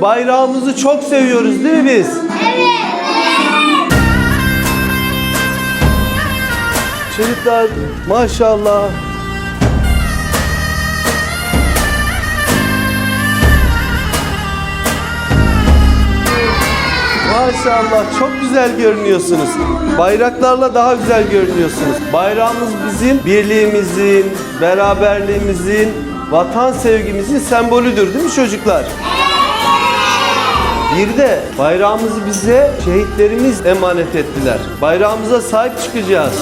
bayrağımızı çok seviyoruz değil mi biz? Çocuklar maşallah. Maşallah çok güzel görünüyorsunuz. Bayraklarla daha güzel görünüyorsunuz. Bayrağımız bizim birliğimizin, beraberliğimizin, vatan sevgimizin sembolüdür değil mi çocuklar? Bir de bayrağımızı bize şehitlerimiz emanet ettiler. Bayrağımıza sahip çıkacağız.